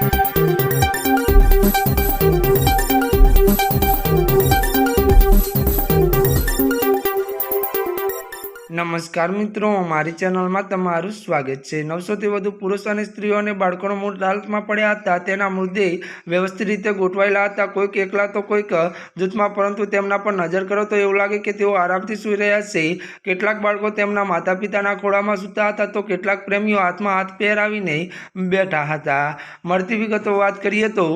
Thank you. નમસ્કાર મિત્રો, મારી ચેનલમાં તમારું સ્વાગત છે. નવસોથી વધુ પુરુષ અને સ્ત્રીઓ અને બાળકોનો મૂળ હાલતમાં પડ્યા હતા. તેના મૃતદેહ વ્યવસ્થિત રીતે ગોઠવાયેલા હતા. કોઈક એકલા તો કોઈક જૂથમાં, પરંતુ તેમના પર નજર કરો તો એવું લાગે કે તેઓ આરામથી સૂઈ રહ્યા છે. કેટલાક બાળકો તેમના માતા પિતાના ખોળામાં સૂતા હતા તો કેટલાક પ્રેમીઓ હાથમાં હાથ પહેરાવીને બેઠા હતા. મળતી વિગતો વાત કરીએ તો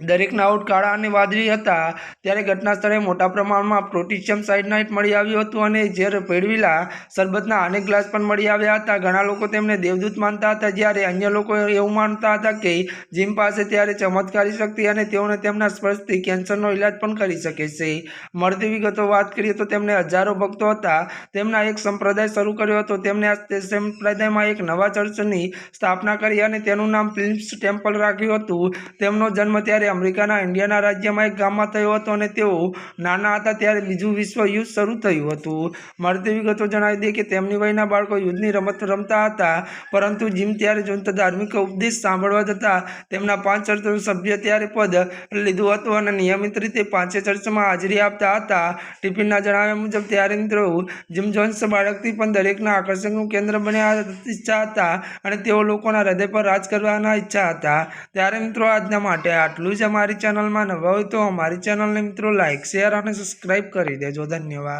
દરેકના આઉટ કાળા અને વાદળી હતા. ત્યારે ઘટના સ્થળે મોટા પ્રમાણમાં પ્રોટીશિયમ સાઇનાઇટ મળી આવ્યું હતું અને ઝેર ભેળવેલા શરબતના અનેક ગ્લાસ પણ મળી આવ્યા હતા. ઘણા લોકો તેમને દેવદૂત માનતા હતા, જ્યારે અન્ય લોકો એવું માનતા હતા કે જીમ પાસે ત્યારે ચમત્કારી શક્તિ અને તેઓને તેમના સ્પર્શથી કેન્સરનો ઇલાજ પણ કરી શકે છે. મળતી વિગતો વાત કરીએ તો તેમને હજારો ભક્તો હતા. તેમના એક સંપ્રદાય શરૂ કર્યો હતો. તેમણે આ સંપ્રદાયમાં એક નવા ચર્ચની સ્થાપના કરી અને તેનું નામ ફિલ્મ્સ ટેમ્પલ રાખ્યું હતું. તેમનો જન્મ ત્યારે અમેરિકાના ઇન્ડિયાના રાજ્યમાં એક ગામમાં થયો હતો અને તેઓ નાના હતા ત્યારે બીજું વિશ્વ યુદ્ધ શરૂ થયું હતું. મળતી વિગતો જણાવી દે કે તેમની વયના બાળકો યુદ્ધની રમત રમતા હતા, પરંતુ જીમ ત્યારે જો ધાર્મિક ઉપદેશ સાંભળવા જતા તેમના પાંચ ચર્ચનું સભ્ય ત્યારે પદ લીધું હતું અને નિયમિત રીતે પાંચે ચર્ચમાં હાજરી આપતા હતા. ટિફિનના જણાવ્યા મુજબ ત્યારે મિત્રો જીમ જોન્સ બાળકથી પણ દરેકના આકર્ષણનું કેન્દ્ર બન્યા ઈચ્છા હતા અને તેઓ લોકોના હૃદય પર રાજ કરવાના ઈચ્છા હતા. ત્યારે મિત્રો આજના માટે આટલું જ અમારી ચેનલમાં નવા હોય તો અમારી ચેનલને મિત્રો લાઇક શેર અને સબસ્ક્રાઈબ કરી દેજો. ધન્યવાદ.